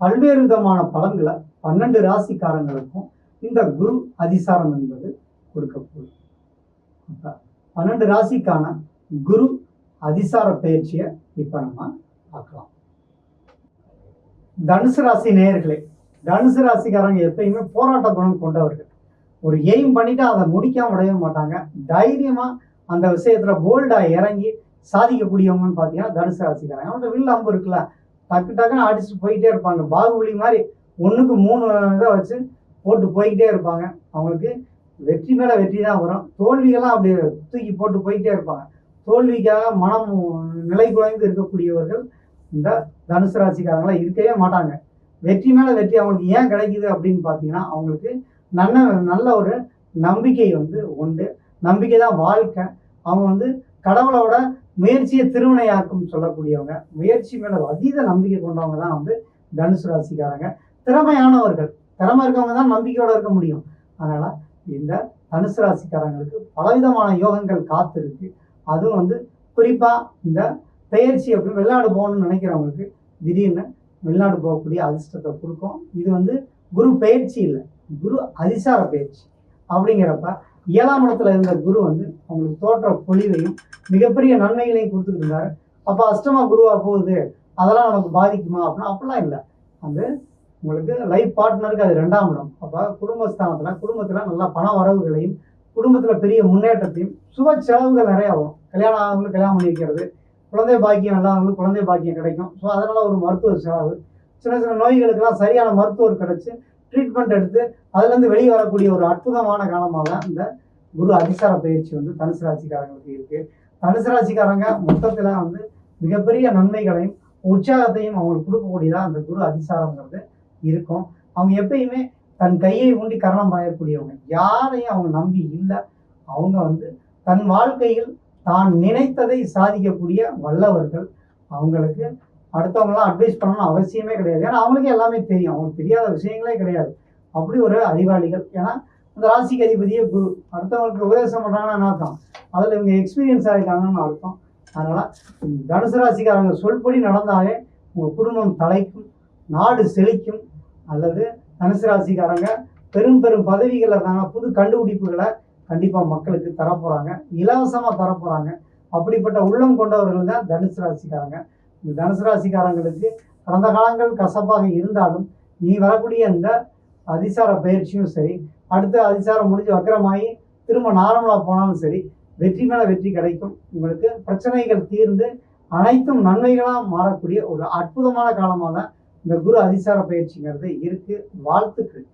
பல்வேறு விதமான பலன்களை பன்னெண்டு ராசிக்காரங்களுக்கும் இந்த குரு அதிசாரம் என்பது கொடுக்கக்கூடும். பன்னெண்டு ராசிக்கான குரு அதிசார பயிற்சியை இப்போ நம்ம பார்க்கலாம். தனுசு ராசி நேயர்களே தனுசு ராசிக்காரங்க எப்பயுமே போராட்ட குணம் கொண்டவர்கள். ஒரு எய்ம் பண்ணிட்டு அதை முடிக்காம விடவே மாட்டாங்க. தைரியமா அந்த விஷயத்துல போல்டா இறங்கி சாதிக்கக்கூடியவங்கன்னு பார்த்தீங்கன்னா தனுசு ராசிக்காரங்க. அவங்கள்ட்ட வில் அம்பு இருக்குல்ல டக்கு டக்குன்னு அடிச்சுட்டு போயிட்டே இருப்பாங்க. பாகுபலி மாதிரி ஒன்றுக்கு மூணு இதை வச்சு போட்டு போய்கிட்டே இருப்பாங்க. அவங்களுக்கு வெற்றி மேலே வெற்றி தான் வரும். தோல்விகள்லாம் அப்படி தூக்கி போட்டு போயிட்டே இருப்பாங்க. தோல்விக்காக மனம் நிலை குறைந்து இருக்கக்கூடியவர்கள் இந்த தனுசு ராசிக்காரங்களாம் இருக்கவே மாட்டாங்க. வெற்றி மேலே வெற்றி அவங்களுக்கு ஏன் கிடைக்குது அப்படின்னு பார்த்தீங்கன்னா அவங்களுக்கு நல்ல நல்ல ஒரு நம்பிக்கை வந்து உண்டு. நம்பிக்கை தான் வாழ்க்கை. அவங்க வந்து கடவுளோட முயற்சியை திருவினையாக்கும் சொல்லக்கூடியவங்க முயற்சி மேல அதீத நம்பிக்கை கொண்டவங்க தான் வந்து தனுசு ராசிக்காரங்க. திறமையானவர்கள். திறமை இருக்கவங்க தான் நம்பிக்கையோட இருக்க முடியும். அதனால இந்த தனுசு ராசிக்காரங்களுக்கு பலவிதமான யோகங்கள் காத்து இருக்கு அதுவும் வந்து குறிப்பா இந்த பயிற்சி அப்படி வெளிநாடு போகணும்னு நினைக்கிறவங்களுக்கு திடீர்னு வெளிநாடு போகக்கூடிய அதிர்ஷ்டத்தை கொடுக்கும். இது வந்து குரு பயிற்சி இல்லை. குரு அதிசார பயிற்சி அப்படிங்கிறப்ப ஏழாம் இடத்துல இருந்த குரு வந்து அவங்களுக்கு தோற்ற பொழிவையும் மிகப்பெரிய நன்மைகளையும் கொடுத்துட்டு இருந்தாரு. அப்போ அஷ்டமா குருவா போகுது அதெல்லாம் நமக்கு பாதிக்குமா அப்படின்னா அப்படிலாம் இல்லை. அது உங்களுக்கு லைஃப் பார்ட்னருக்கு அது ரெண்டாம் இடம். அப்போ குடும்பஸ்தானத்தில் குடும்பத்தில் நல்லா பண வரவுகளையும் குடும்பத்தில் பெரிய முன்னேற்றத்தையும் சுப செலவுகள் நிறையா வரும். கல்யாணம் ஆகவங்களுக்கு கல்யாணம் பண்ணி வைக்கிறது குழந்தை பாக்கியம் இல்லாதவங்களுக்கு குழந்தை பாக்கியம் கிடைக்கும். ஸோ அதனால் ஒரு மருத்துவ செலவு. சின்ன சின்ன நோய்களுக்கெல்லாம் சரியான மருத்துவர் கிடச்சி ட்ரீட்மெண்ட் எடுத்து அதுலேருந்து வெளியே வரக்கூடிய ஒரு அற்புதமான காலமாக தான் இந்த குரு அதிசார பயிற்சி வந்து தனுசு ராசிக்காரங்களுக்கு இருக்குது தனுசு ராசிக்காரங்க மொத்தத்தில் வந்து மிகப்பெரிய நன்மைகளையும் உற்சாகத்தையும் அவங்களுக்கு கொடுக்கக்கூடியதாக அந்த குரு அதிசாரங்கிறது இருக்கும். அவங்க எப்பயுமே தன் கையை ஊண்டி கரணம் பாயக்கூடியவங்க. யாரையும் அவங்க நம்பி இல்லை. அவங்க வந்து தன் வாழ்க்கையில் தான் நினைத்ததை சாதிக்கக்கூடிய வல்லவர்கள். அவங்களுக்கு அடுத்தவங்களாம் அட்வைஸ் பண்ணணும் அவசியமே கிடையாது. ஏன்னா அவங்களுக்கு எல்லாமே தெரியும். அவங்களுக்கு தெரியாத விஷயங்களே கிடையாது. அப்படி ஒரு அறிவாளிகள். ஏன்னா அந்த ராசிக்கு அதிபதியே குரு. அடுத்தவங்களுக்கு உபதேசம் பண்ணுறாங்கன்னு அர்த்தம்? அதில் இவங்க எக்ஸ்பீரியன்ஸ் ஆகிருக்காங்கன்னு அர்த்தம். அதனால் தனுசு ராசிக்காரங்க சொல்படி நடந்தாலே உங்கள் குடும்பம் தலைக்கும் நாடு செழிக்கும். அல்லது தனுசு ராசிக்காரங்க பெரும் பெரும் பதவிகளில் புது கண்டுபிடிப்புகளை கண்டிப்பாக மக்களுக்கு தரப்போகிறாங்க இலவசமாக தரப்போகிறாங்க அப்படிப்பட்ட உள்ளம் கொண்டவர்கள் தான் தனுசு ராசிக்காரங்க. இந்த தனுசு ராசிக்காரங்களுக்கு கடந்த காலங்கள் கசப்பாக இருந்தாலும் நீ வரக்கூடிய இந்த அதிசார பயிற்சியும் சரி அடுத்த அதிசாரம் முடிஞ்சு வக்கரமாகி திரும்ப நார்மலாக போனாலும் சரி வெற்றி மேலே வெற்றி கிடைக்கும். உங்களுக்கு பிரச்சனைகள் தீர்ந்து அனைத்தும் நன்மைகளாக மாறக்கூடிய ஒரு அற்புதமான காலமாக தான் இந்த குரு அதிசார பயிற்சிங்கிறது இருக்குது வாழ்த்துக்கள்.